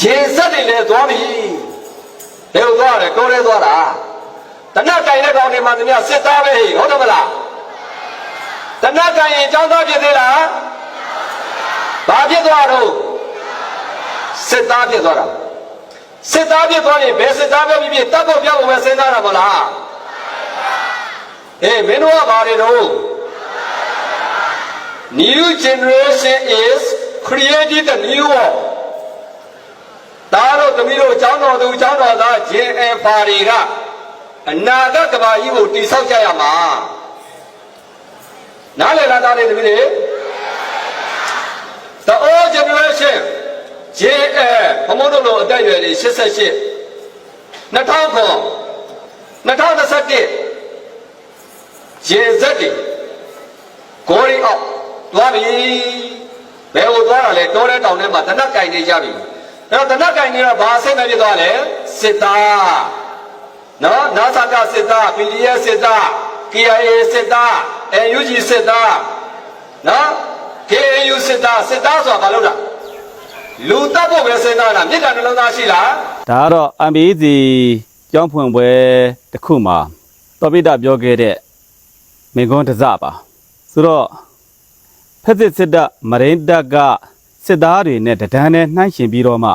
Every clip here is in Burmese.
ခြေဆက်တွေလည်းသွားပြီဘယ်လိုသွားရလဲတော်ရဲသွားတာတနတ်ကင်တဲ့ကောင်တွေမှသူများစစ်သားပဲဟိဟုတ်တယ်မလားတနတ်ကင်ရင်ចောင်းသားဖြစ်သေးလားဘာဖြစ်သွားတော့စစ်သားဖြစ်သွားတာစစ်သားဖြစ်သွားရင်ဘယ်စစ်သားပဲဖြစ်ဖြစ်တပ်ဖို့ပြောက်ဖို့ပဲစဉ်းစားတာမလားအေးမင်းတို့ကဘာတွေတော့ New generation is created a new world ဒါတော့သမီးတို့ចောင်းတော်သူចောင်းတော်သား JFR တွေကအနာဂတ်ကဘာကြီးကိုတိဆောက်ကြရမှာနားလည်လားသားလေးသမီးတွေ The old generation JF ဘုံဘုံတို့လိုအတက်အရွယ်တွေ88 2000 2021 JZ တွေကိုရီအောင်သွားပြီဘယ်ကိုသွားတာလဲတောထဲတောင်ထဲမှာတနတ်ကင်နေကြပြီ အဲ့တော့တနတ်ကင်နေတာဘာအဆင့်ပဲဖြစ်သွားလဲစစ်သားနော်နာသကစစ်သား PDF စစ်သား KIA စစ်သား NUG စစ်သားနော် KNU စစ်သားစစ်သားဆိုတာဘာလို့လဲလူတပ်ဖို့ပဲစဉ်းစားတာမြေတားနှလုံးသားရှိလားဒါကတော့ MBC ကျောင်းဖွင့်ပွဲတစ်ခုမှာတော်ပိတပြောခဲ့တဲ့မိကွန်းတစ်စပါဆိုတော့ဖက်စစ်စစ်တပ်မရိန်းတပ်က စစ်သားတွေနဲ့တဒန်းနဲ့နှိုင်းရှင်ပြီးတော့မှ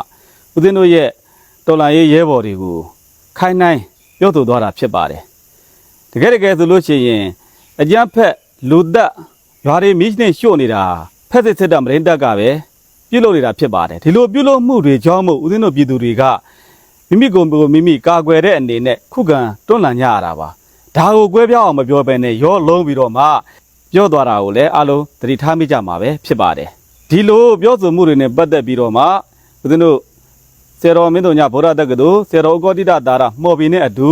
ဦးဇင်းတို့ရဲ့တော်လိုင်းရေးရဲဘော်တွေကိုခိုင်းနှိုင်းပြောဆိုသွားတာဖြစ်ပါတယ်တကယ်တကယ်ဆိုလို့ရှိရင်အကြမ်းဖက်လူသက်ရွာတွေမိနဲ့ရှို့နေတာဖက်စစ်စစ်တပ်မရိန်းတပ်ကပဲပြုတ်လို့နေတာဖြစ်ပါတယ်ဒီလိုပြုတ်လို့မှုတွေကြောင့်မို့ဦးဇင်းတို့ပြည်သူတွေကမိမိကိုယ်ကိုမိမိကာကွယ်တဲ့အနေနဲ့ခုခံတွန်းလှန်ကြရတာပါဒါကိုကွဲပြားအောင်မပြောဘဲနဲ့ရောလုံးပြီးတော့မှပြောသွားတာကိုလည်းအလုံးသတိထားမိကြမှာပဲဖြစ်ပါတယ် ဒီလိုပြောဆိုမှုတွေနဲ့ပတ်သက်ပြီးတော့မှဦးဇင်းတို့စေတော်မင်းတို့ညဗုဒ္ဓတက္ကသိုလ်စေတော်ဥက္ကောတိတတာရမှော်ပြီးနဲ့အတူ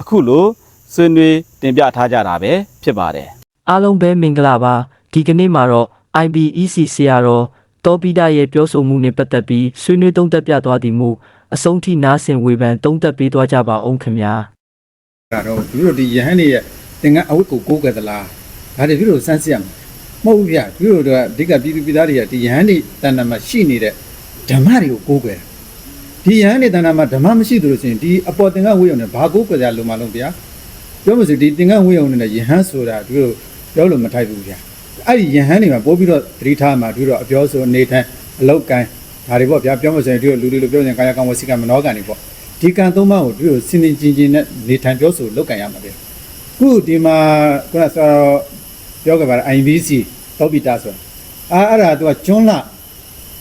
အခုလိုဆွေးနွေးတင်ပြထားကြတာပဲဖြစ်ပါတယ်အားလုံးပဲမင်္ဂလာပါဒီကနေ့မှာတော့ IBEC ဆရာတော်တောပိဒရဲ့ပြောဆိုမှုနဲ့ပတ်သက်ပြီးဆွေးနွေးသုံးသပ်ပြသွားသည်မူအဆုံးထိနားဆင်ဝေဖန်သုံးသပ်ပေးသွားကြပါအောင်ခင်ဗျာဒါတော့သူတို့ဒီယဟန်တွေရဲ့သင်္ကန်းအဝတ်ကိုကိုးကွယ်သလားဒါတွေသူတို့စမ်းစစ်ရမှာ မဟုတ်ဘူးဗျသူတို့ကအဓိကပြည်သူပြည်သားတွေကဒီယဟန်တွေတဏ္ဍာမှာရှိနေတဲ့ဓမ္မတွေကိုကိုးကွယ်တာဒီယဟန်တွေတဏ္ဍာမှာဓမ္မမရှိသလိုဆိုရင်ဒီအပေါ်သင်္ကန်းဝိယုံနဲ့ဘာကိုးကွယ်ကြလို့မလုံးဗျာပြောမစို့ဒီသင်္ကန်းဝိယုံနဲ့ယဟန်ဆိုတာသူတို့ပြောလို့မထိုက်ဘူးဗျာအဲ့ဒီယဟန်တွေမှာပို့ပြီးတော့သတိထားမှာသူတို့အပြောဆိုအနေထမ်းအလောက်ကန်ဒါတွေပေါ့ဗျာပြောမစို့သူတို့လူတွေလိုပြောရင်ကာယကံဝစီကံမနောကံတွေပေါ့ဒီကံသုံးပါးကိုသူတို့စင်စင်ချင်းချင်းနဲ့နေထိုင်ပြောဆိုလောက်ကန်ရမှာဗျာခုဒီမှာခုနဆိုတော့ ပြောကြပါလား IVC တောပိတာဆိုတာအာအဲ့ဒါသူကကျွန်းလာ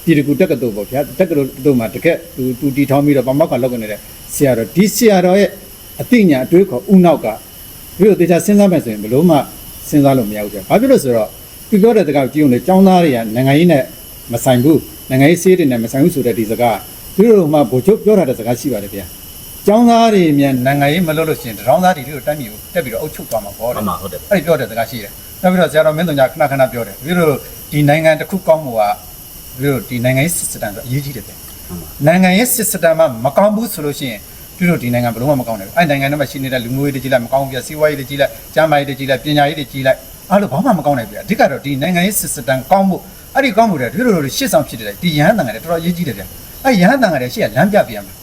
ပြည်တကူတက္ကသိုလ်ပေါ့ဗျာတက္ကသိုလ်တို့မှာတကက်သူသူတီထောင်းပြီးတော့ဗမောက်ကလောက်နေတဲ့ဆရာတော်ဒီဆရာတော်ရဲ့အသိဉာဏ်အတွေးခေါ်ဥနောက်ကဒီလိုတေချာစဉ်းစားမယ်ဆိုရင်ဘလို့မှစဉ်းစားလို့မရဘူးကြာဘာဖြစ်လို့ဆိုတော့သူပြောတဲ့တကောက်ကြည့်ုံနဲ့ចောင်းသားတွေကနိုင်ငံရေးနဲ့မဆိုင်ဘူးနိုင်ငံရေးစေးတွေနဲ့မဆိုင်ဘူးဆိုတဲ့ဒီစကားသူတို့မှဗိုလ်ချုပ်ပြောထားတဲ့စကားရှိပါတယ်ဗျာကျောင်းသားတွေမြန်နိုင်ငံရေးမလုပ်လို့ရှိရင်တရောင်းသားတွေတို့တိုင်းပြည်ကိုတက်ပြီးတော့အုပ်ချုပ်သွားမှာပေါ့တဲ့မှဟုတ်တယ်အဲ့ဒီပြောတဲ့စကားရှိတယ် နောက်ပြီးတော့ဆရာတော်မင်းတို့ညာခဏခဏပြောတယ်ပြီးတော့ဒီနိုင်ငံတစ်ခုကောင်းမှုကပြီးတော့ဒီနိုင်ငံရေးစစ်စတန်ဆိုအရေးကြီးတယ်တဲ့နိုင်ငံရေးစစ်စတန်မှာမကောင်းဘူးဆိုလို့ရှိရင်ပြီးတော့ဒီနိုင်ငံဘယ်လို့မှမကောင်းနိုင်ဘူးအဲ့နိုင်ငံထဲမှာရှိနေတဲ့လူမျိုးရေးတွေကြီးလိုက်မကောင်းဘူးပြစီးပွားရေးတွေကြီးလိုက်ကျန်းမာရေးတွေကြီးလိုက်ပညာရေးတွေကြီးလိုက်အဲ့လိုဘာမှမကောင်းနိုင်ဘူးအဓိကတော့ဒီနိုင်ငံရေးစစ်စတန်ကောင်းမှုအဲ့ဒီကောင်းမှုတွေပြီးတော့ရှစ်ဆောင်ဖြစ်တယ်ဒီရဟန်းတန်ကတွေတော်တော်အရေးကြီးတယ်ဗျအဲ့ရဟန်းတန်ကတွေရှေ့ကလမ်းပြပြရမှာ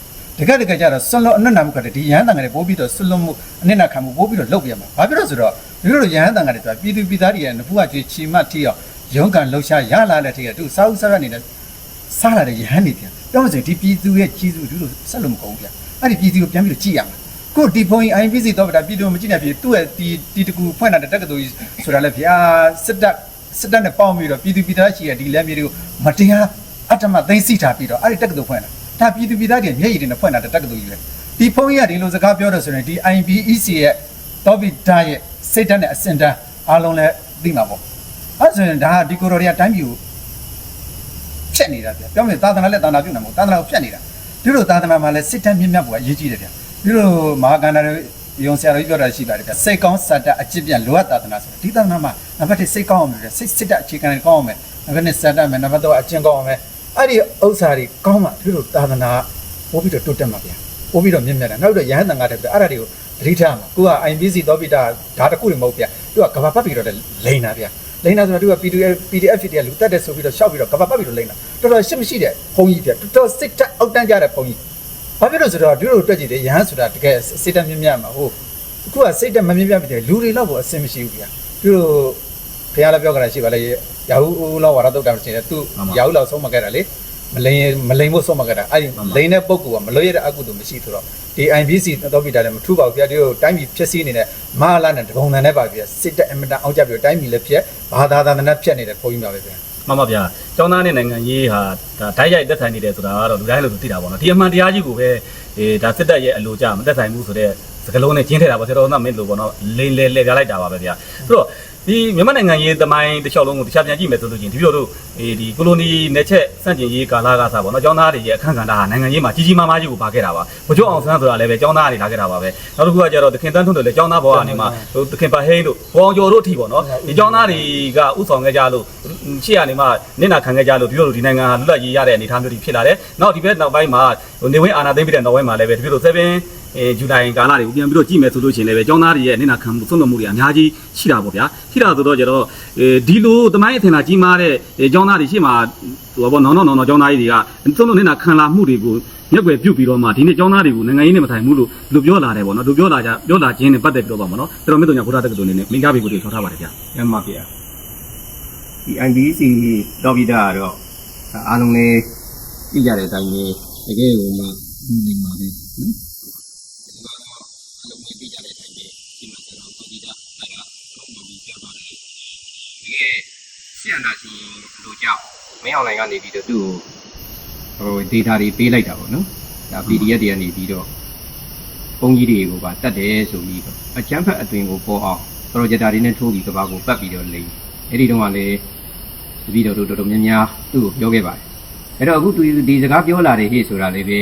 တကယ်တကယ်ကြတော့ဆွလွန်အနက်နာမှုကတည်းကဒီရဟန်းတန်ကလေးပို့ပြီးတော့ဆွလွန်မှုအနစ်နာခံမှုပို့ပြီးတော့လုပ်ပြရမှာဘာဖြစ်လို့ဆိုတော့ဒီလိုရဟန်းတန်ကလေးဆိုတာပြည်သူပြည်သားတွေရဲ့နဖူးကကျွေးချီမတ်ထီအောင်ရုန်းကန်လှုပ်ရှားရလာတဲ့ထက်ကသူစာဥစားရနေတဲ့စားလာတဲ့ရဟန်းတွေပြန်ပြောမှဆိုဒီပြည်သူရဲ့ကြီးစုဒီလိုဆက်လို့မကုန်ဘူးဗျအဲ့ဒီပြည်သူကိုပြန်ပြီးတော့ကြည့်ရမှာကိုဒီဖုန်းကြီး IPC တော့ဗတာပြည်သူမကြည့်နိုင်ပြီသူ့ရဲ့ဒီဒီတကူဖွင့်လာတဲ့တက္ကသိုလ်ကြီးဆိုတာလည်းဗျာစစ်တပ်စစ်တပ်နဲ့ပေါင်းပြီးတော့ပြည်သူပြည်သားရှိရဲ့ဒီလက်မြေတွေကိုမတရားအတ္တမသိသိထားပြီးတော့အဲ့ဒီတက္ကသိုလ်ဖွင့်တာ ဒါပြည်သူပြည်သားတွေမျက်ရည်တွေနဲ့ဖွင့်လာတဲ့တက္ကသိုလ်ကြီးပဲဒီဖုန်းကြီးကဒီလိုစကားပြောတယ်ဆိုရင်ဒီ IBEC ရဲ့ topic ဒါရဲ့စိတ်ဓာတ်နဲ့အစင်တန်းအားလုံးလည်းသိမှာပေါ့အဲဆိုရင်ဒါဒီကိုရိုရီးယားတိုင်းပြည်ကိုဖြတ်နေတာဗျပြောမယ်သာသနာနဲ့သာသနာပြုနေမှာမဟုတ်သာသနာကိုဖြတ်နေတာဒီလိုသာသနာမှာလည်းစိတ်ဓာတ်မြင့်မြတ်ဖို့အရေးကြီးတယ်ဗျဒီလိုမဟာကန္တာတွေယုံဆရာတော်ကြီးပြောတာရှိပါတယ်ဗျစိတ်ကောင်းစတ္တအကျင့်ပြန်လိုအပ်သာသနာဆိုဒီသာသနာမှာနံပါတ်1စိတ်ကောင်းအောင်ပဲစိတ်စစ်တအခြေခံတွေကောင်းအောင်ပဲနံပါတ်2စတ္တမယ်နံပါတ်3အကျင့်ကောင်းအောင်ပဲ အဲ့ဒီဥစ္စာတွေကောင်းမှဒီလိုသာသနာပို့ပြီးတော့တိုးတက်မှာဗျပို့ပြီးတော့မြင့်မြတ်တာနောက်တော့ရဟန်းတန်ကားတဲ့အဲ့ဒါတွေကိုသတိထားမှာကိုက IBC သောပိတာဒါတခုတွေမဟုတ်ဗျသူကကဘာပတ်ပြီးတော့လိန်တာဗျလိန်တာဆိုတာသူက PDF PDF ဖြစ်တယ်လူတက်တယ်ဆိုပြီးတော့ရှောက်ပြီးတော့ကပတ်ပတ်ပြီးတော့လိန်တာတော်တော်ရှစ်မရှိတဲ့ဘုံကြီးပြတော်တော်စစ်တက်အောက်တန်းကြတဲ့ဘုံကြီးဘာဖြစ်လို့ဆိုတော့ဒီလိုတွက်ကြည့်တယ်ရဟန်းဆိုတာတကယ်စိတ်တက်မြင့်မြတ်မှာဟုတ်အခုကစိတ်တက်မမြင့်မြတ်ပြီလူတွေတော့ကိုအဆင်မရှိဘူးဗျာသူတို့ခရလည်းပြောကြတာရှိပါလေ ရာဟုလောက်ဝါရတုတ်တာမရှိတယ်သူရာဟုလောက်ဆုံးမခဲ့တာလေမလိန်မလိန်ဖို့ဆုံးမခဲ့တာအဲ့ဒီလိန်တဲ့ပုံကူကမလွတ်ရတဲ့အကုသို့မရှိဆိုတော့ဒီ IBC တော့ပြတာလည်းမထူပါဘူးဗျာဒီလိုတိုင်းပြည်ဖြစ်စည်းနေတဲ့မဟာလာနဲ့တပုံတန်နဲ့ပါဗျာစစ်တက်အမတန်အောင်ကြပြီးတော့တိုင်းပြည်လည်းဖြစ်ဘာသာသာနဲ့ဖြစ်နေတဲ့ပုံကြီးပါပဲဗျာမှန်ပါဗျာကျောင်းသားနဲ့နိုင်ငံရေးဟာဒါဓာတ်ရိုက်သက်ဆိုင်နေတယ်ဆိုတာကတော့လူတိုင်းလို့သိတာပေါ့နော်ဒီအမှန်တရားကြီးကိုပဲအေးဒါစစ်တပ်ရဲ့အလိုကြမသက်ဆိုင်ဘူးဆိုတော့စကလုံးနဲ့ကျင်းထည့်တာပေါ့ဆရာတော်ကမင်းလို့ပေါ့နော်လိန်လေလေပြလိုက်တာပါပဲဗျာဆိုတော့ ဒီမြန်မာနိုင်ငံရေးသမိုင်းတစ်လျှောက်လုံးကိုတခြားပြန်ကြည့်မယ်ဆိုလို့ချင်းဒီလိုတို့အေးဒီကိုလိုနီနယ်ချက်စန့်ကျင်ရေးကာလကစားပေါ့နော်ကျောင်းသားတွေရဲ့အခန့်ကဏ္ဍဟာနိုင်ငံရေးမှာကြီးကြီးမားမားကြီးကိုပါခဲ့တာပါဘုကျော်အောင်ဆန်းဆိုတာလည်းပဲကျောင်းသားတွေလာခဲ့တာပါပဲနောက်တစ်ခုကကျတော့သခင်တန်းထွန်းတို့လည်းကျောင်းသားဘဝကနေမှာဟိုသခင်ပါဟိန်းတို့ဘောင်ကျော်တို့အထိပေါ့နော်ဒီကျောင်းသားတွေကဥဆောင်ခဲ့ကြလို့ရှေ့ကနေမှနင့်နာခံခဲ့ကြလို့ဒီလိုလိုဒီနိုင်ငံဟာလွတ်လပ်ရေးရတဲ့အနေအထားမျိုးတွေဖြစ်လာတယ်နောက်ဒီဘက်နောက်ပိုင်းမှာဟိုနေဝင်းအာနာသိမ့်ပြီးတဲ့နောက်ပိုင်းမှာလည်းပဲဒီလို7 အဲဂျူလိုင်ကာလတွေကိုပြန်ပြီးတော့ကြည့်မယ်ဆိုလို့ရှိရင်လည်းပဲကျောင်းသားတွေရဲ့နင့်နာခံမှုသုံးတော်မှုတွေအများကြီးရှိတာပေါ့ဗျာရှိတာဆိုတော့ကျတော့အဲဒီလိုတမိုင်းအထင်သာကြီးမားတဲ့ကျောင်းသားတွေရှေ့မှာဟိုဘောနော်နော်နော်ကျောင်းသားကြီးတွေကသုံးလို့နင့်နာခံလာမှုတွေကိုမျက်ွယ်ပြုတ်ပြီးတော့မှဒီနေ့ကျောင်းသားတွေကိုနိုင်ငံရေးနဲ့မထိုင်ဘူးလို့လူပြောလာတယ်ပေါ့နော်လူပြောလာကြပြောလာခြင်းနဲ့ပတ်သက်ပြီးတော့ပါမနော်တော်တော်မြတ်တော်ညာဘုရားတက္ကသိုလ်နေနဲ့မိသားစုကိုထောက်ထားပါတယ်ဗျာရမ်းပါဗျာဒီ IBC တော့ပြီးတာကတော့ဒါအားလုံးလေးသိကြတဲ့အတိုင်းပဲတကယ်ကိုမှနေ မှာပဲနော်ဆရာနာရှင်လိုကြောက်မင်းအောင်နိုင်ကနေပြီးတော့သူ့ကိုဟို data တွေပေးလိုက်တာပေါ့နော်ဒါ PDF တွေကနေပြီးတော့ပုံကြီးတွေကိုပါတတ်တယ်ဆိုပြီးတော့အချမ်းဖက်အတွင်ကိုပေါ်အောင် projector တွေနဲ့ထိုးပြီးကဘာကိုပတ်ပြီးတော့လိမ့်အဲ့ဒီတော့ကလည်းတပည့်တော်တို့တော်တော်များများသူ့ကိုပြောခဲ့ပါတယ်အဲ့တော့အခုသူဒီစကားပြောလာတယ်ဟေ့ဆိုတာလည်းပဲ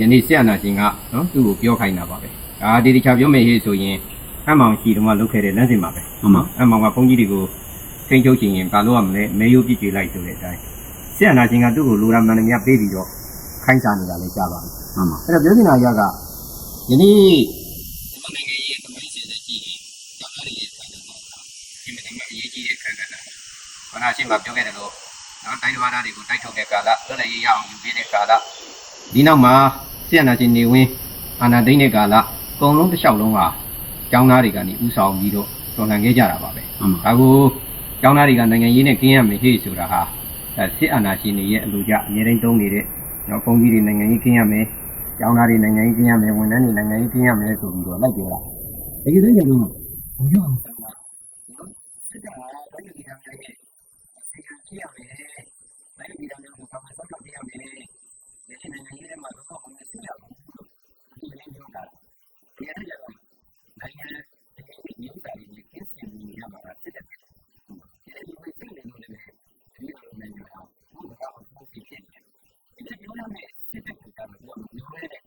ယနေ့ဆရာနာရှင်ကနော်သူ့ကိုပြောခိုင်းတာပါပဲ ဒါဒီတခြားပြောမယ်ဟေ့ဆိုရင်အမောင်ရှိတော့မှလုတ်ခဲ့တဲ့လမ်းစဉ်ပါပဲဟုတ်ပါအမောင်ကဘုန်းကြီးတွေကိုထိန်းချုပ်ခြင်းရင်ဘာလို့ရမလဲမဲရိုးပြစ်ကြွေလိုက်ဆိုတဲ့အတိုင်းဆရာနာရှင်ကသူ့ကိုလိုရာမှန်သမျှပေးပြီးတော့ခိုင်းစားနေတာလည်းကြားပါပြီဟုတ်ပါအဲ့တော့ပြောချင်တာကယနေ့မြန်မာနိုင်ငံရဲ့သမိုင်းစစ်စစ်ကြည့်ရင်ကျောင်းသားတွေရဲ့အခန်းကဏ္ဍဒီမှာအရေးကြီးတဲ့အခန်းကဏ္ဍဘာသာရှိမှပြောခဲ့တယ်လို့နော်တိုင်းတစ်ပါးသားတွေကိုတိုက်ထုတ်တဲ့ကာလလွတ်လပ်ရေးရအောင်ယူပေးတဲ့ကာလဒီနောက်မှာဆရာနာရှင်နေဝင်းအာနာသိမ့်တဲ့ကာလ အကုန်လုံးတစ်လျှောက်လုံးဟာကျောင်းသားတွေကနေဥဆောင်ပြီးတော့တော်လှန်ခဲ့ကြတာပါပဲဟုတ်ပါ ဒါကိုကျောင်းသားတွေကနိုင်ငံရေးနဲ့ကင်းရမယ်ဟေ့ဆိုတာဟာဒါစစ်အာဏာရှင်တွေရဲ့အလိုကြအများတိုင်းတုံးနေတဲ့နော်ပုံကြီးတွေနိုင်ငံရေးကင်းရမယ်ကျောင်းသားတွေနိုင်ငံရေးကင်းရမယ်ဝန်ထမ်းတွေနိုင်ငံရေးကင်းရမယ်ဆိုပြီးတော့လိုက်ပြောတာတကယ်တမ်းကျတော့ဘုရားအောင်ဆန်းကနော်စစ်တပ်ဟာတိုင်းပြည်သားများရဲ့နိုင်ငံကင်းရမယ်တိုင်းပြည်သားများကိုဆောင်ဆောင်ပြရမယ်ဒီနိုင်ငံရေးထဲမှာတော့ဘာမှမဖြစ်ရဘူးလို့ဒီလိုပြောတာ ဒီအရာကနိုင်ငံရေးမျိုးတာတွေနဲ့ကင်းစင်နေရမှာစစ်တပ်ဒီလိုပဲသိနေလို့လည်းဒီလိုနိုင်ငံဟာဘုရားအောင်ပုံပြည့်တယ်ဒီလိုပြောရမယ်စစ်တပ်ကလည်းပြောလို့ရတယ်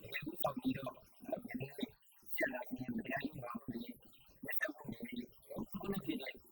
ဒီလိုဆောင်ပြီးတော့ယနေ့ကျလာခြင်းတရားရင်းပါလို့လက်တော့ကိုလည်းခုနကတ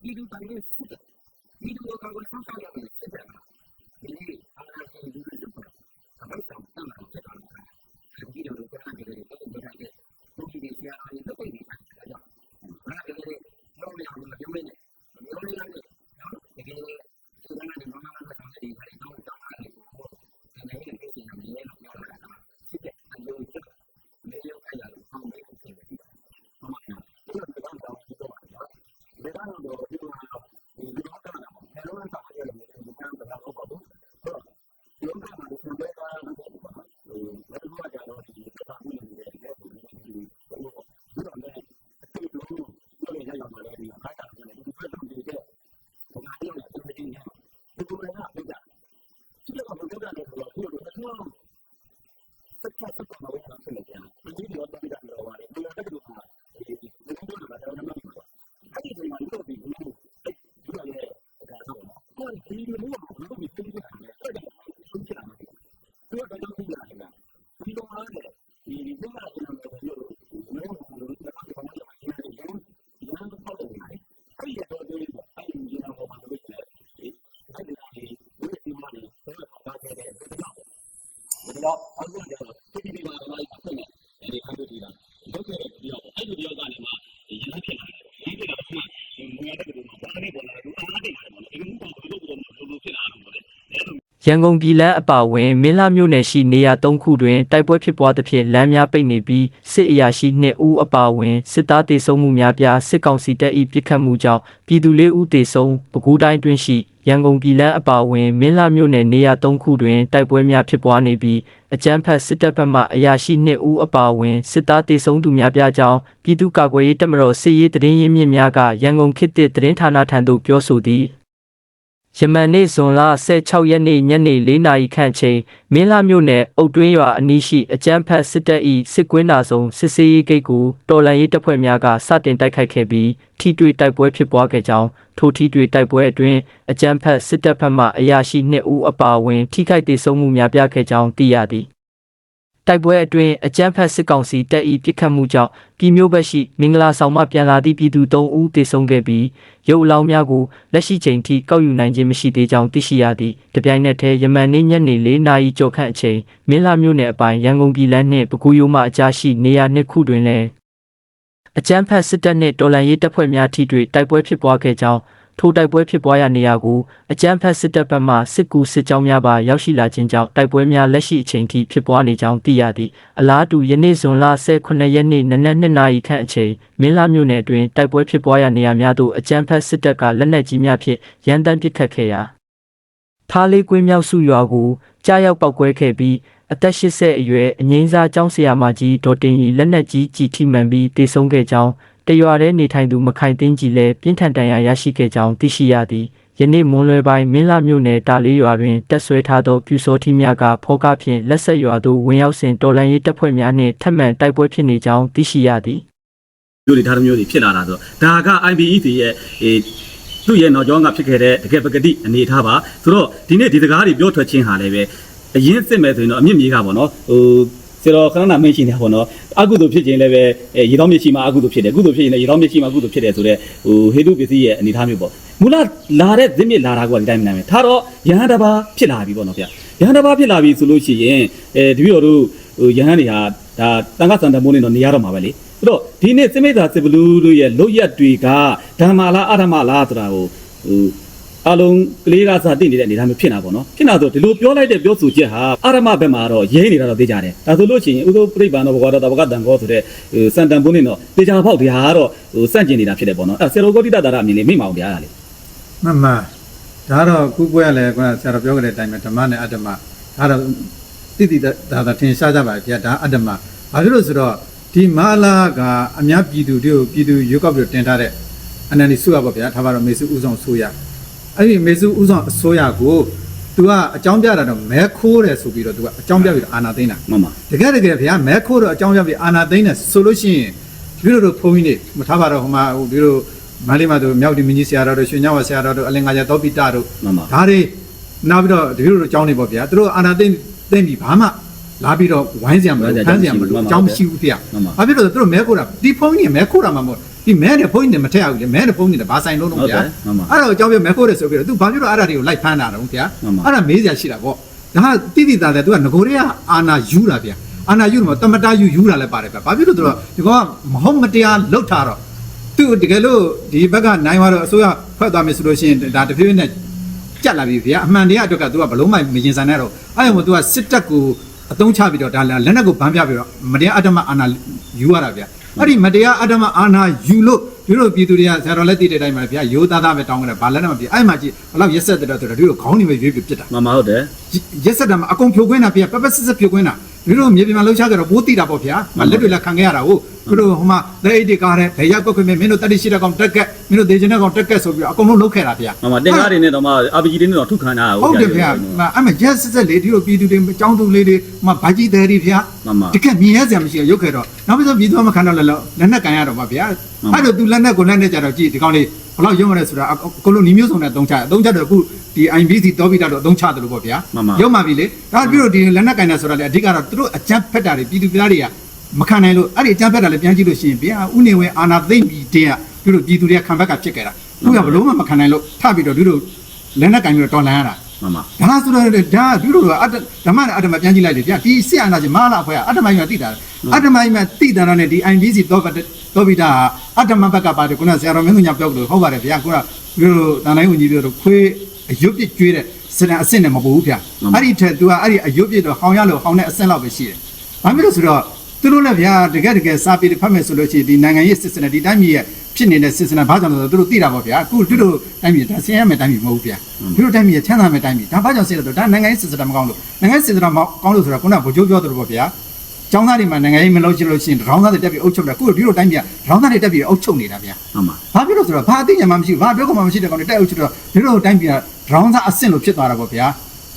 一六八六四的。 လိုဆိုရင်ဒီကိစ္စဘု ရားရဲ့စစ်ဒီလိုတိုင်းရန်ကုန်ပြည်လန်းအပါအဝင်မင်းလာမြို့နယ်ရှိနေရာ၃ခုတွင်တိုက်ပွဲဖြစ်ပွားသဖြင့်လမ်းများပိတ်နေပြီးစစ်အရာရှိ2ဦးအပါအဝင်စစ်သားတေဆုံးမှုများပြားစစ်ကောင်စီတပ်၏ပစ်ခတ်မှုကြောင့်ပြည်သူ၄ဦးတေဆုံးပဲခူးတိုင်းတွင်ရှိရန်ကုန်ပြည်လန်းအပါအဝင်မင်းလာမြို့နယ်နေရာ၃ခုတွင်တိုက်ပွဲများဖြစ်ပွားနေပြီးအကြမ်းဖက်စစ်တပ်ဘက်မှအရာရှိ2ဦးအပါအဝင်စစ်သားတေဆုံးသူများပြားကြောင်းပြည်သူ့ကာကွယ်ရေးတပ်မတော်စစ်ရေးတရင်ရင်းမြစ်များကရန်ကုန်ခေတ်သစ်တရင်ဌာနထံသို့ပြောဆိုသည် ယမန်နေ့ဇွန်လ16ရက်နေ့ညနေ4နာရီခန့်ချိန်မင်းလာမြို့နယ်အုတ်တွင်းရွာအနီးရှိအကျန်းဖတ်စစ်တပ်၏စစ်ကွင်းနာဆောင်စစ်စေးရေးဂိတ်ကိုတော်လန်ရေးတပ်ဖွဲ့များကစတင်တိုက်ခိုက်ခဲ့ပြီးထိတွေ့တိုက်ပွဲဖြစ်ပွားခဲ့ကြောင်းထိုထိတွေ့တိုက်ပွဲအတွင်းအကျန်းဖတ်စစ်တပ်ဘက်မှအရာရှိ2ဦးအပါအဝင် ထိခိုက်ဒေဆုံးမှုများပြားခဲ့ကြောင်းသိရသည် တိုက်ပွဲအတွင်းအကြမ်းဖက်စစ်ကောင်စီတပ်၏ပစ်ခတ်မှုကြောင့်ပြည်မျိုးဘက်ရှိမင်္ဂလာဆောင်မှပြန်လာသည့်ပြည်သူ၃ဦးသေဆုံးခဲ့ပြီးရုပ်အလောင်းများကိုလက်ရှိချိန်ထိကောက်ယူနိုင်ခြင်းမရှိသေးကြောင်းသိရှိရသည်။တပြိုင်နက်တည်းယမန်နေ့ညနေ၄နာရီကျော်ခန့်အချိန်မင်းလာမြို့နယ်အပိုင်းရန်ကုန်ပြည်လမ်းနှင့်ပဲခူးရိုးမှအကြားရှိနေရာနှစ်ခုတွင်လည်းအကြမ်းဖက်စစ်တပ်နှင့်တော်လှန်ရေးတပ်ဖွဲ့များထိတွေ့တိုက်ပွဲဖြစ်ပွားခဲ့ကြောင်း ထိုတိုက်ပွဲဖြစ်ပွားရာနေရာကိုအကြမ်းဖက်စစ်တပ်ဘက်မှစစ်ကူစစ်ကြောင်းများပါရောက်ရှိလာခြင်းကြောင့်တိုက်ပွဲများလက်ရှိအချိန်ထိဖြစ်ပွားနေကြောင်းသိရသည်အလားတူယနေ့ဇွန်လ18ရက်နေ့နနက်2နာရီခန့်အချိန်မင်းလာမြို့နယ်အတွင်းတိုက်ပွဲဖြစ်ပွားရာနေရာများသို့အကြမ်းဖက်စစ်တပ်ကလက်နက်ကြီးများဖြင့်ရန်တမ်းပစ်ခတ်ခဲ့ရာထားလေးကွင်းမြောက်စုရွာကိုကြားရောက်ပောက်ကွဲခဲ့ပြီးအသက်80အရွယ်အငိမ့်စားကျောင်းဆရာမကြီးဒေါ်တင်ရီလက်နက်ကြီးကြီးထိမှန်ပြီးတေဆုံးခဲ့ကြောင်း တရွာထဲနေထိုင်သူမခိုင်သိန်းကြီးလည်းပြင်းထန်တန်ရာရရှိခဲ့ကြောင်းသိရှိရသည်ယနေ့မွန်းလွဲပိုင်းမင်းလာမြို့နယ်တာလေးရွာတွင်တက်ဆွဲထားသောပြူစောထီးများကဖောကားဖြင့်လက်ဆက်ရွာသို့ဝင်ရောက်စဉ်တော်လန်ရေးတပ်ဖွဲ့များနှင့်ထပ်မံတိုက်ပွဲဖြစ်နေကြောင်းသိရှိရသည်မျိုးတွေထားတဲ့မျိုးတွေဖြစ်လာတာဆိုတော့ဒါက IBEC ရဲ့အေးသူ့ရဲ့နောက်ကျောင်းကဖြစ်ခဲ့တဲ့တကယ်ပကတိအနေထားပါဆိုတော့ဒီနေ့ဒီစကားတွေပြောထွက်ခြင်းဟာလည်းပဲအရင်စစ်မဲ့ဆိုရင်တော့အမြင့်မြေကပေါ့နော်ဟို ဆရာတော်ခဏနာမင်းရှိနေတာပေါ့နော်အကုသိုလ်ဖြစ်ခြင်းလည်းပဲအဲရေတော်မြစ်ရှိမှအကုသိုလ်ဖြစ်တယ်ကုသိုလ်ဖြစ်ရင်လည်းရေတော်မြစ်ရှိမှအကုသိုလ်ဖြစ်တယ်ဆိုတော့ဟိုဟေတုပစ္စည်းရဲ့အနေထားမျိုးပေါ့မူလလာတဲ့ဇင်းမြစ်လာတာကဒီတိုင်းမနိုင်ပဲထားတော့ယဟန်တပါဖြစ်လာပြီပေါ့နော်ဗျယဟန်တပါဖြစ်လာပြီဆိုလို့ရှိရင်အဲဒီပြီးတော့တို့ဟိုယဟန်တွေဟာဒါတန်ခါစံတမိုးနေတော့နေရတော့မှာပဲလေအဲ့တော့ဒီနေ့စမိသာစစ်ဘလူးတို့ရဲ့လုတ်ရက်တွေကဓမ္မလားအဓမ္မလားဆိုတာကိုဟို အလုံးကလေးကစားတင့်နေတဲ့အနေအထားမျိုးဖြစ်နေတာပေါ့နော်ဖြစ်နေတာဆိုဒီလိုပြောလိုက်တဲ့ပြောဆိုချက်ဟာအဓမ္မဘက်မှာတော့ရဲနေတာတော့သိကြတယ်ဒါဆိုလို့ရှိရင်ဥသောပြိပ္ပံတော့ဘဂဝါတော်တဘကတန်ကောဆိုတဲ့ဟိုစံတန်ပုံးနေတော့တေချာဖောက်တရားကတော့ဟိုစန့်ကျင်နေတာဖြစ်တယ်ပေါ့နော်အဲ့ဆရာတော်ကောတိတတာရအမြင်လေးမိမအောင်တရားလေမှန်မှန်ဒါတော့ခုပွဲကလည်းခုနဆရာတော်ပြောခဲ့တဲ့အတိုင်းပဲဓမ္မနဲ့အတ္တမဒါတော့တိတိဒါသာထင်ရှားကြပါဗျာဒါအတ္တမဘာဖြစ်လို့ဆိုတော့ဒီမာလာကအများပြည်သူတွေကိုပြည်သူရွေးကောက်ပြီးတော့တင်ထားတဲ့အနန္ဒီစုရပါဗျာထားပါတော့မေစုဥဆောင်ဆိုရ အဲ့ဒီမေစုဥဆောင်အစိုးရကို तू ကအကြောင်းပြတာတော့မဲခိုးတယ်ဆိုပြီးတော့ तू ကအကြောင်းပြပြီးတော့အာနာသိမ်းတာမှန်ပါတကယ်တကယ်ဗျာမဲခိုးတော့အကြောင်းပြပြီးအာနာသိန်းနဲ့ဆိုလို့ရှိရင်ဒီလိုလိုဖုန်းကြီးနေမထားပါတော့ဟိုမှာဟိုဒီလိုမန္တလေးမှာဆိုမြောက်ဒီမင်းကြီးဆရာတော်တို့ရွှေညောင်းဆရာတော်တို့အလင်္ကာရသောပိတတို့မှန်ပါဒါတွေနောက်ပြီးတော့ဒီလိုလိုအကြောင်းနေပေါ့ဗျာသူတို့အာနာသိန်းသိန်းပြီးဘာမှ လာပြီးတော့ဝိုင်းစရာမလိုဖမ်းစရာမလိုအကြောင်းမရှိဘူးဖေ။ဘာဖြစ်လို့လဲသူတို့မဲခိုးတာဒီဖုန်းကြီးမဲခိုးတာမှမဟုတ်ဒီမဲတဲ့ဖုန်းကြီးနဲ့မထက်အောင်လေမဲတဲ့ဖုန်းကြီးနဲ့ဘာဆိုင်လုံးလုံးဗျာ။အဲ့တော့အကြောင်းပြမဲခိုးတယ်ဆိုပြီးတော့သူဘာဖြစ်လို့အဲ့ဒါတွေကိုလိုက်ဖမ်းတာတော့ဗျာ။အဲ့ဒါမေးစရာရှိတာပေါ့။ဒါကတိတိသားသားသူကငကိုတွေကအာနာယူတာဗျာ။အာနာယူတော့တမတာယူယူတာလည်းပါတယ်ဗျာ။ဘာဖြစ်လို့သူတို့ဒီကောင်မဟုတ်မတရားလောက်ထားတော့သူတကယ်လို့ဒီဘက်ကနိုင်သွားတော့အစိုးရဖွဲ့သွားမယ်ဆိုလို့ရှိရင်ဒါတဖြည်းဖြည်းနဲ့ကြက်လာပြီဗျာအမှန်တရားအတွက်ကသူကဘလုံးမိုင်မရင်ဆန်နဲ့တော့အဲ့ဒါမှသူကစစ်တပ်ကို အသုံးချပြီးတော့ဒါလက်နက်ကိုဗန်းပြပြီးတော့မတရားအတ္တမအာနာယူရတာဗျာအဲ့ဒီမတရားအတ္တမအာနာယူလို့ဒီလိုပြည်သူတွေကဆရာတော်လက်တည်တဲ့အတိုင်းမှာဗျာရိုးသားသားပဲတောင်းကြတယ်ဘာလည်းမပြအဲ့မှာကြည့်ဘလောက်ရက်ဆက်တဲ့တော့ဆိုတော့ဒီလိုခေါင်းနေပဲရွေးပြီးပြစ်တာမှန်ပါဟုတ်တယ်ရက်ဆက်တာမှာအကုန်ဖြိုခွင်းတာပြပပစစ်စစ်ဖြိုခွင်းတာဒီလိုမြေပြင်မှာလှုပ်ရှားကြတော့ဘိုးတိတာပေါ့ဗျာမလက်တွေလည်းခံခဲ့ရတာဟုတ် သူတို့ဟိုမှာလက်အိတ်တွေကားတယ်ဘယ်ရောက်ကွက်ခွင့်မင်းတို့တက်တိရှိတဲ့ကောင်တက်ကက်မင်းတို့ဒေဂျင်တဲ့ကောင်တက်ကက်ဆိုပြီးတော့အကုန်လုံးလုတ်ခဲ့တာဗျာမမတင်ကားတွေနဲ့တော့မှ RPG တွေနဲ့တော့ထုခံတာဟုတ်တယ်ဗျာအဲ့မှာရက်စစ်စစ်လေးဒီလိုပြည်သူတွေအကြောင်းသူလေးတွေဟိုမှာဗာကြီးတယ်တွေဗျာမမတကယ်မြင်ရစရာမရှိရရုပ်ခဲ့တော့နောက်ပြီးတော့ပြည်သူမခံတော့လည်းလက်နဲ့ကန်ရတော့ပါဗျာအဲ့တော့သူလက်နဲ့ကိုလက်နဲ့ကြတော့ကြည့်ဒီကောင်လေးဘယ်လောက်ရုံးရဲဆိုတာအကုန်လုံးညီမျိုးစုံနဲ့အသုံးချအသုံးချတော့အခုဒီ IBC တောပိတာတော့အသုံးချတယ်လို့ပေါ့ဗျာရုံးမှပြီလေဒါပြီးတော့ဒီလက်နဲ့ကန်ရဆိုတာလေအဓိကတော့သူတို့အကြမ်းဖက်တာတွေပြည်သူပြည်သားတွေက မခံနိုင်လို့အဲ့ဒီအကြမ်းဖက်တာလည်းပြန်ကြည့်လို့ရှိရင်ဗျာဥနေဝဲအာနာသိမ့်ပြီးတင်းကသူတို့ပြည်သူတွေကခံဘက်ကဖြစ်ခဲ့တာခုကဘလို့မှမခံနိုင်လို့ထပြီးတော့သူတို့လက်နဲ့ကန်ပြီးတော့တော်လန်ရတာမမဒါဆိုတော့ဒါသူတို့ကအတ္တဓမ္မနဲ့အတ္တမပြန်ကြည့်လိုက်လေဗျာဒီဆရာနာကြီးမဟာလာဖွဲ့ကအတ္တမိုင်းမှာတိတာအတ္တမိုင်းမှာတိတာနဲ့ဒီ IBC တော့တော့ပြီးတာအတ္တမဘက်ကပါတယ်ခုနဆရာတော်မင်းသူညာပြောလို့ဟုတ်ပါတယ်ဗျာခုနသူတို့တန်တိုင်းဝင်ကြီးတို့ခွေးအယုတ်ပြစ်ကျွေးတဲ့စရန်အဆင့်နဲ့မပူဘူးဗျာအဲ့ဒီထက် तू ကအဲ့ဒီအယုတ်ပြစ်တော့ဟောင်းရလို့ဟောင်းတဲ့အဆင့်လောက်ပဲရှိတယ်ဘာဖြစ်လို့ဆိုတော့ သူတို့လည်းဗျာတကယ်တကယ်စာပေတွေဖတ်မယ်ဆိုလို့ရှိရင်ဒီနိုင်ငံရေးစစ်စနစ်ဒီတိုင်းပြည်ရဲ့ဖြစ်နေတဲ့စစ်စနစ်ဘာကြောင့်လဲဆိုတော့သူတို့သိတာပေါ့ဗျာအခုသူတို့တိုင်းပြည်ဒါဆင်းရဲမဲ့တိုင်းပြည်မဟုတ်ဘူးဗျာသူတို့တိုင်းပြည်ရဲ့ချမ်းသာမဲ့တိုင်းပြည်ဒါဘာကြောင့်ဆင်းရဲလဲဆိုတော့ဒါနိုင်ငံရေးစစ်စနစ်မကောင်းလို့နိုင်ငံရေးစစ်စနစ်မကောင်းလို့ဆိုတော့ခုနကဗိုလ်ချုပ်ပြောသလိုပေါ့ဗျာကျောင်းသားတွေမှာနိုင်ငံရေးမလုပ်ချင်လို့ရှိရင်ဒေါင်းသားတွေတက်ပြီးအုပ်ချုပ်တယ်အခုဒီလိုတိုင်းပြည်ကဒေါင်းသားတွေတက်ပြီးအုပ်ချုပ်နေတာဗျာမမဘာဖြစ်လို့ဆိုတော့ဘာအသိဉာဏ်မှမရှိဘူးဘာပြောကုန်မှမရှိတဲ့ကောင်တွေတက်အုပ်ချုပ်တော့ဒီလိုတိုင်းပြည်ကဒေါင်းသားအဆင့်လို့ဖြစ်သွားတာပေါ့ဗျာ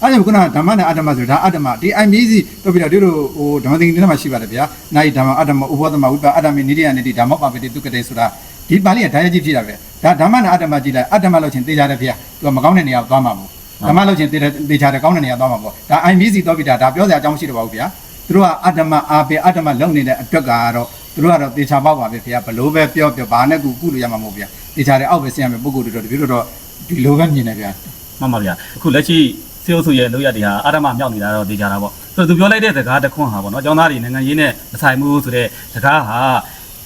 အဲ့ဒါကခုနကဓမ္မနဲ့အတ္တမဆိုဒါအတ္တမဒီ IMC တော့ပြီးတော့ဒီလိုဟိုဓမ္မသင်္ကေတမှာရှိပါတယ်ဗျာနိုင်ဓမ္မအတ္တမဥပဒမဝိပအတ္တမေနိရိယနေတိဓမ္မပပတိတုကတေဆိုတာဒီပါဠိကဓာယကြီးဖြစ်တာပဲဒါဓမ္မနဲ့အတ္တမကြည့်လိုက်အတ္တမလို့ချင်းသိကြတယ်ဗျာသူကမကောင်းတဲ့နေရာကိုသွားမှာပေါ့ဓမ္မလို့ချင်းသိတယ်သိချတယ်ကောင်းတဲ့နေရာသွားမှာပေါ့ဒါ IMC တော့ပြီးတာဒါပြောစရာအကြောင်းမရှိတော့ပါဘူးဗျာသူတို့ကအတ္တမအာပေအတ္တမလုံနေတဲ့အတွက်ကတော့သူတို့ကတော့သေချာပေါက်ပါပဲဗျာဘလို့ပဲပြောပြောဘာနဲ့ကူကုလို့ရမှာမဟုတ်ဗျာသေချာတယ်အောက်ပဲဆင်ရမယ်ပုံကိုယ်တွေတော့ဒီလိုတော့ဒီလိုပဲမြင်နေဗျာမမဗျာအခုလက်ရှိ စေအုပ်စုရဲ့လုပ်ရတဲ့ဟာအာဓမ္မမြောက်နေတာတော့သိကြတာပေါ့ဆိုတော့သူပြောလိုက်တဲ့စကားတစ်ခွန်းဟာပေါ့နော်အကြောင်းသားတွေနိုင်ငံရေးနဲ့မဆိုင်ဘူးဆိုတဲ့စကားဟာ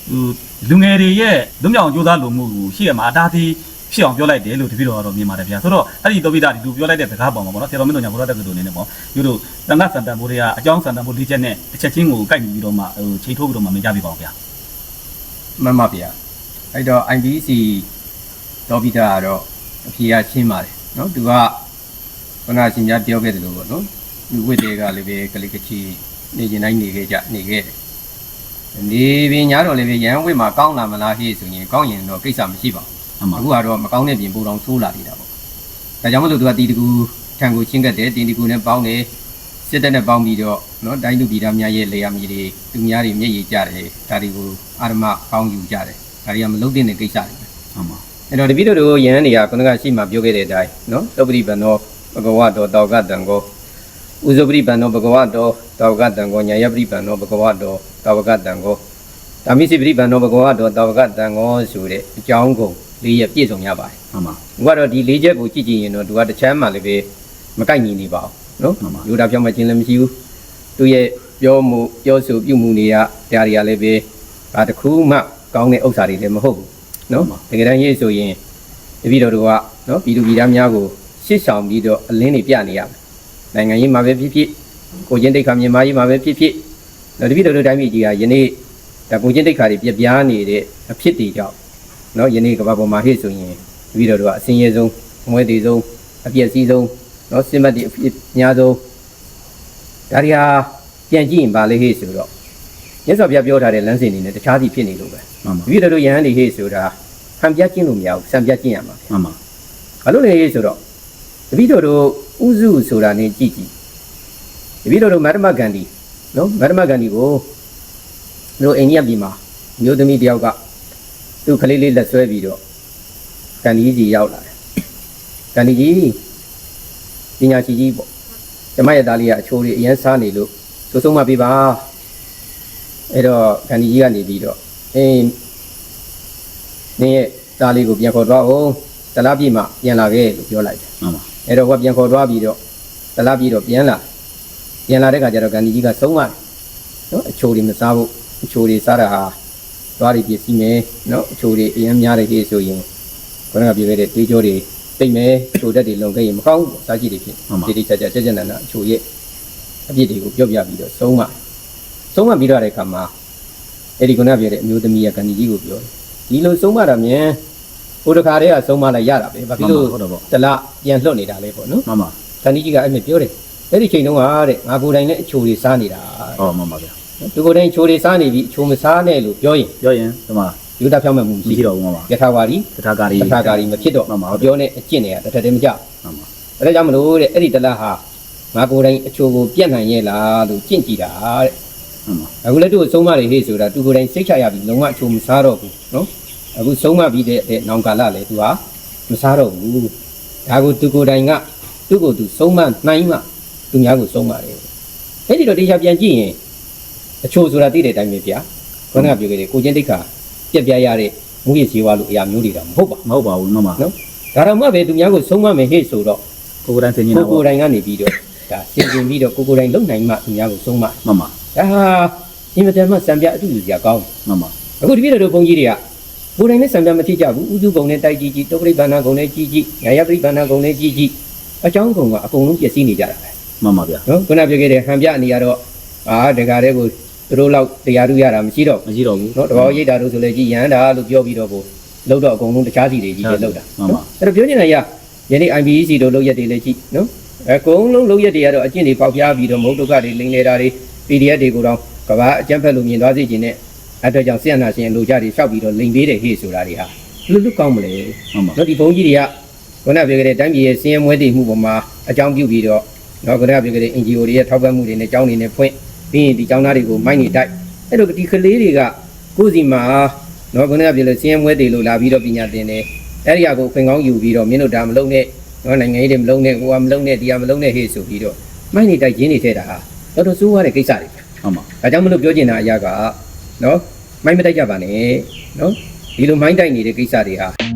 ဟိုလူငယ်တွေရဲ့လူမြောင်ကြိုးစားလိုမှုကိုရှေ့မှာအတားသေးဖြစ်အောင်ပြောလိုက်တယ်လို့တပည့်တော်ကတော့မြင်ပါတယ်ဗျာဆိုတော့အဲ့ဒီတောပိတာဒီလူပြောလိုက်တဲ့စကားပေါ်မှာပေါ့နော်ဆရာတော်မင်းတို့ညာဘုရားတက္ကသိုလ်နေနဲ့ပေါ့ယူတို့တန်ခါစံတန်ဘုရားအကြောင်းစံတန်ဘုလေးချက်နဲ့တစ်ချက်ချင်းကိုကိုက်ပြီးတော့မှဟိုချိန်ထိုးပြီးတော့မှမကြပြပါဘူးဗျာမှန်ပါဗျာအဲ့တော့ IBC တောပိတာကတော့အဖြေရချင်းပါတယ်နော်သူက ခုနရှင်များပြောခဲ့တယ်လို့ပေါ့နော်ဒီဝိတေကလည်းပဲကလေးကချီနေကျင်တိုင်းနေခဲ့ကြနေခဲ့တယ်နေပင်ညာတော့လည်းပဲရန်ဝိမှာကောင်းလာမလားဟေ့ဆိုရင်ကောင်းရင်တော့ကိစ္စမရှိပါဘူးအမှန်အခုကတော့မကောင်းတဲ့ပြင်ပူတော်ဆိုးလာနေတာပေါ့ဒါကြောင့်မလို့သူကတီတကူထံကိုချင်းကတ်တယ်တင်းတကူနဲ့ပေါင်းတယ်စစ်တပ်နဲ့ပေါင်းပြီးတော့နော်တိုင်းလူပြည်သားများရဲ့လေယာဉ်မြေတွေသူများတွေမျက်ရည်ကြတယ်ဒါတွေကိုအာရမကောင်းယူကြတယ်ဒါတွေကမလုံးတဲ့ကိစ္စတွေပဲအမှန်အဲ့တော့တပည့်တော်တို့ယဟန်တွေကခုနကရှိမှပြောခဲ့တဲ့အတိုင်းနော်သုပ္ပတိဗံသော ဘဂဝတောတောကတံကိုဥဇပတိဗံသောဘဂဝတောတောကတံကိုညာယပတိဗံသောဘဂဝတောတောကတံကိုဓမ္မိစိပတိဗံသောဘဂဝတောတောကတံကိုဆိုတဲ့အကြောင်းကိုလေးရပြည့်စုံရပါတယ်အမှန်။ဘုကတော့ဒီလေးချက်ကိုကြည့်ကြည့်ရင်တော့သူကတစ်ချမ်းမှလည်းပဲမကိုက်ညီနေပါဘူးနော်မှန်ပါ။ယူတာပြောင်းမခြင်းလည်းမရှိဘူး။သူ့ရဲ့ပြောမှုပြောဆိုပြုမှုတွေကဒါတွေကလည်းပဲဒါတစ်ခုမှကောင်းတဲ့ဥစ္စာတွေလည်းမဟုတ်ဘူးနော်။တကယ်တမ်းရေးဆိုရင်တပည့်တော်တို့ကနော်ပြည်သူပြည်သားများကို ရှစ်ဆောင်ပြီးတော့အလင်းတွေပြနေရမယ်။နိုင်ငံရေးမှာပဲဖြစ်ဖြစ်ကိုချင်းတိတ်ခါမြန်မာရေးမှာပဲဖြစ်ဖြစ်နော်တပည့်တော်တို့တိုင်းပြည်ကြီးကယနေ့ဒါကိုချင်းတိတ်ခါတွေပြပြားနေတဲ့အဖြစ်တွေကြောင့်နော်ယနေ့ကမ္ဘာပေါ်မှာဟဲ့ဆိုရင်တပည့်တော်တို့ကအစင်းရဲဆုံးအမွဲတေဆုံးအပြည့်အစည်းဆုံးနော်စင်မတ်တီအဖြစ်အများဆုံးဒါတွေဟာပြန်ကြည့်ရင်ဗာလေဟဲ့ဆိုတော့မြတ်စွာဘုရားပြောထားတဲ့လမ်းစဉ်တွေနဲ့တခြားစီဖြစ်နေလို့ပဲအမှန်တပည့်တော်တို့ယဟန်တွေဟဲ့ဆိုတာဟန်ပြကျင့်လို့မရဘူးစံပြကျင့်ရမှာအမှန်ဘာလို့လဲဟဲ့ဆိုတော့ တပည့်တော်တို့ဥစုဆိုတာနဲ့ကြည့်ကြည့်တပည့်တော်တို့မတ္တမဂန္ဒီနော်မတ္တမဂန္ဒီကိုတို့အိန္ဒိယပြည်မှာမျိုးသမီးတယောက်ကသူ့ကလေးလေးလက်ဆွဲပြီးတော့ကန်ဒီကြီးရောက်လာတယ်ကန်ဒီကြီးပညာရှိကြီးပေါ့ကျမရဲ့သားလေးကအချိုးလေးအရန်စားနေလို့စိုးဆုံးမပေးပါအဲ့တော့ကန်ဒီကြီးကနေပြီးတော့အင်းနင်းရဲ့သားလေးကိုပြန်ခေါ်သွားအောင်တလားပြည့်မှပြန်လာခဲ့လို့ပြောလိုက်တယ်အမှန် အဲ့တော့ဟိုကပြန်ခေါ်သွားပြီးတော့တလားပြည့်တော့ပြန်လာပြန်လာတဲ့ခါကျတော့ကန်ဒီကြီးကဆုံးသွားတယ်နော်အချိုးလေးမစားဘူးအချိုးလေးစားတာဟာသွားပြီးပြည့်စည်မယ်နော်အချိုးလေးအရန်များတယ်ကြီးဆိုရင်ခေါင်းကပြောခဲ့တဲ့တွေးကြောတွေတိတ်မယ်ချိုတက်တွေလုံခဲ့ရင်မကောင်းဘူးစားကြည့်တွေဖြစ်တိတိကျကျကြက်ကြက်နန်နန်အချိုရဲ့အပြစ်တွေကိုပြောပြပြီးတော့ဆုံးမဆုံးမပြီးတော့တဲ့အခါမှာအဲ့ဒီခုနပြောတဲ့အမျိုးသမီးကကန်ကြီးကိုပြောတယ်ဒီလိုဆုံးမတာမြန် ဟိုတခါတည်းကဆုံးမလိုက်ရတာပဲဘာဖြစ်လို့ဟုတ်တော့ပေါ့တလားပြန်လွတ်နေတာလဲပေါ့နော်မှန်ပါကန်ကြီးကအဲ့မဲ့ပြောတယ်အဲ့ဒီချိန်တုန်းကတဲ့ငါကိုယ်တိုင်လည်းအချိုတွေစားနေတာဟောမှန်ပါဗျာဟသူကိုယ်တိုင်ချိုးလေးစားနေပြီချိုးမစားနဲ့လို့ပြောရင်ပြောရင်ဒီမှာယူတာဖြောင်းမှမှုမရှိရှိတော့ဘူးမမယထာဝါဒီတထာကာရီတထာကာရီမဖြစ်တော့မှန်ပါမပြောနဲ့အကျင့်တွေကတထတည်းမကြမှန်ပါအဲဒါကြောင့်မလို့တဲ့အဲ့ဒီတလားဟာငါကိုယ်တိုင်အချိုးကိုပြတ်နိုင်ရဲ့လားလို့ကြင့်ကြည့်တာတဲ့မှန်ပါအခုလည်းသူ့ကိုဆုံးမတယ်ဟေ့ဆိုတာသူကိုယ်တိုင်စိတ်ချရပြီလုံးဝအချိုးမစားတော့ဘူးနော် အခုဆုံးမပြီးတဲ့တဲ့နောင်ကာလလည်းသူဟာမစားတော့ဘူးဒါကိုသူကိုယ်တိုင်ကသူ့ကိုယ်သူဆုံးမနိုင်မှသူများကိုဆုံးမတယ်အဲ့ဒီတော့တရားပြန်ကြည့်ရင်အချိုးဆိုတာသိတဲ့အတိုင်းပဲဗျာခေါင်းကပြောခဲ့တယ်ကိုချင်းတိတ်ခါပြက်ပြရတဲ့မူရည်ဇီဝလို့အရာမျိုးတွေတော့မဟုတ်ပါမဟုတ်ပါဘူးမမနော်ဒါတော့မှပဲသူများကိုဆုံးမမယ်ဟေ့ဆိုတော့ကိုယ်ကိုယ်တိုင်သင်နေတာကိုကိုယ်ပေါ့တိုင်ကနေပြီးတော့ဒါရှင်းပြပြီးတော့ကိုကိုယ်တိုင်လုံနိုင်မှသူများကိုဆုံးမမမဒါဟာအင်မတန်မှစံပြအတူတူစရာကောင်းမမအခုတပည့်တော်တို့ဘုန်းကြီးတွေက ကိုယ်တိုင်နဲ့စံပြမထိကြဘူးဥစုကုံနဲ့တိုက်ကြည့်ကြည့်တုတ်ပရိပန္နာကုံနဲ့ကြည့်ကြည့်ညာယပရိပန္နာကုံနဲ့ကြည့်ကြည့်အကြောင်းကုံကအကုန်လုံးပြည့်စည်နေကြတာပဲမမဗျာနော်ခုနပြောခဲ့တဲ့ဟန်ပြအနေရတော့အာတကားတဲ့ကိုသူတို့လောက်တရားထူးရတာမရှိတော့ဘူးမရှိတော့ဘူးနော်တဘောရိတ်တာတို့ဆိုလေကြည်ရန်တာလို့ပြောပြီးတော့ကိုလောက်တော့အကုန်လုံးတခြားစီတွေကြီးပဲလောက်တာမှန်ပါအဲ့တော့ပြောနေတာရယနေ့ IBC တို့လောက်ရက်တွေလည်းကြည့်နော်အကုန်လုံးလောက်ရက်တွေကတော့အကျင့်တွေပေါက်ပြားပြီးတော့မဟုတ်ဒုက္ခတွေလိမ်နေတာတွေ PDF တွေကိုတော့ကဘာအကျန်းဖက်လို့မြင်သွားစေခြင်းနဲ့ အဲ့တော့ကြောင့်ဆရာနာရှင်လူကြတွေလျှောက်ပြီးတော့လိမ်ပေးတယ်ဟေ့ဆိုတာတွေဟာလူလူကောင်းမလဲမမနော်ဒီဘုန်းကြီးတွေကခုနပြောခဲ့တဲ့တိုင်းပြည်ရဲ့စင်းရဲမွဲတည်မှုပေါ်မှာအကြောင်းပြုပြီးတော့နော်ခုနပြောခဲ့တဲ့ NGO တွေရဲ့ထောက်ပံ့မှုတွေနဲ့အကြောင်းတွေနဲ့ဖွင့်ပြီးရင်ဒီကျောင်းသားတွေကိုမိုင်းနေတိုက်အဲ့တော့ဒီကလေးတွေကကိုယ်စီမှာနော်ခုနပြောလို့စင်းရဲမွဲတည်လို့လာပြီးတော့ပညာသင်တယ်အဲ့ဒီအကိုခွင်ကောင်းယူပြီးတော့မင်းတို့ဒါမလုပ်နဲ့နော်နိုင်ငံရေးတွေမလုပ်နဲ့ဟိုကမလုပ်နဲ့ဒီကမလုပ်နဲ့ဟေ့ဆိုပြီးတော့မိုင်းနေတိုက်ရင်းနေထဲတာဟာတော်တော်ဆိုးရတဲ့ကိစ္စတွေမမဒါကြောင့်မလို့ပြောချင်တာအရာက နော်မိုင်းမတိုက်ကြပါနဲ့နော်ဒီလိုမိုင်းတိုက်နေတဲ့ကိစ္စတွေဟာ